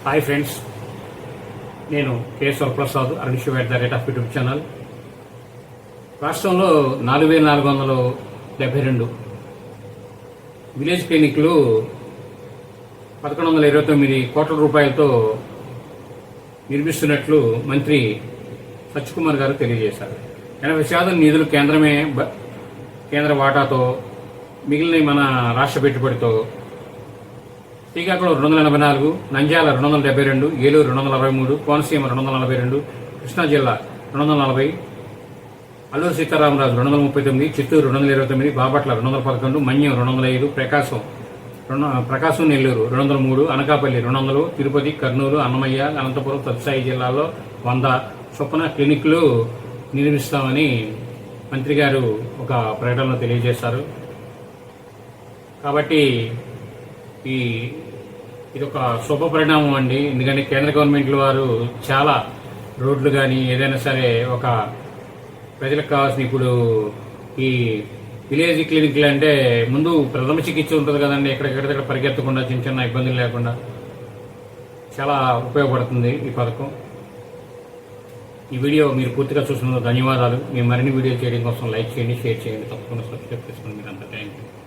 Hi friends నేను Keshava Prasad Arunish at the rate of YouTube channel రాష్ట్రంలో నాలుగు వేల నాలుగు వందల డెబ్బై రెండు విలేజ్ క్లినిక్లు పదకొండు వందల ఇరవై తొమ్మిది కోట్ల రూపాయలతో నిర్మిస్తున్నట్లు మంత్రి సత్యకుమార్ గారు తెలియజేశారు. ఎనభై శాతం నిధులు కేంద్రమే బ- కేంద్ర వాటాతో మిగిలిన మన రాష్ట్ర పెట్టుబడితో శ్రీకాకుళం రెండు వందల ఎనభై నాలుగు నంద్యాల రెండు వందల డెబ్బై రెండు ఏలూరు రెండు వందల అరవై మూడు కోనసీమ రెండు వందల నలభై రెండు కృష్ణా జిల్లా రెండు వందల నలభై అల్లూరు సీతారామరాజు రెండు వందల ముప్పై తొమ్మిది చిత్తూరు రెండు వందల ఇరవై తొమ్మిది బాపట్ల రెండు వందల పదకొండు మన్యం రెండు వందల ఐదు ప్రకాశం రెండు ప్రకాశం నెల్లూరు రెండు వందల మూడు అనకాపల్లి రెండు వందలు తిరుపతి కర్నూలు అన్నమయ్య అనంతపురం తత్సాయి జిల్లాలో వంద చొప్పున క్లినిక్లు నిర్మిస్తామని మంత్రి గారు ఒక ప్రకటనలో తెలియజేశారు కాబట్టి ఈ ఇది ఒక శుభ పరిణామం అండి. ఎందుకంటే కేంద్ర గవర్నమెంట్ల వారు చాలా రోడ్లు కానీ ఏదైనా సరే ఒక ప్రజలకు కావాల్సిన ఇప్పుడు ఈ విలేజ్ క్లినిక్లు అంటే ముందు ప్రథమ చికిత్స ఉంటుంది కదండి. ఎక్కడెక్కడ పరిగెత్తకుండా చిన్న చిన్న ఇబ్బందులు లేకుండా చాలా ఉపయోగపడుతుంది ఈ పథకం. ఈ వీడియో మీరు పూర్తిగా చూసినందుకు ధన్యవాదాలు. మేము మరిన్ని వీడియో చేయడం కోసం లైక్ చేయండి షేర్ చేయండి. తప్పకుండా సబ్స్క్రైబ్ చేసుకోండి. మీరు అంతా థ్యాంక్ యూ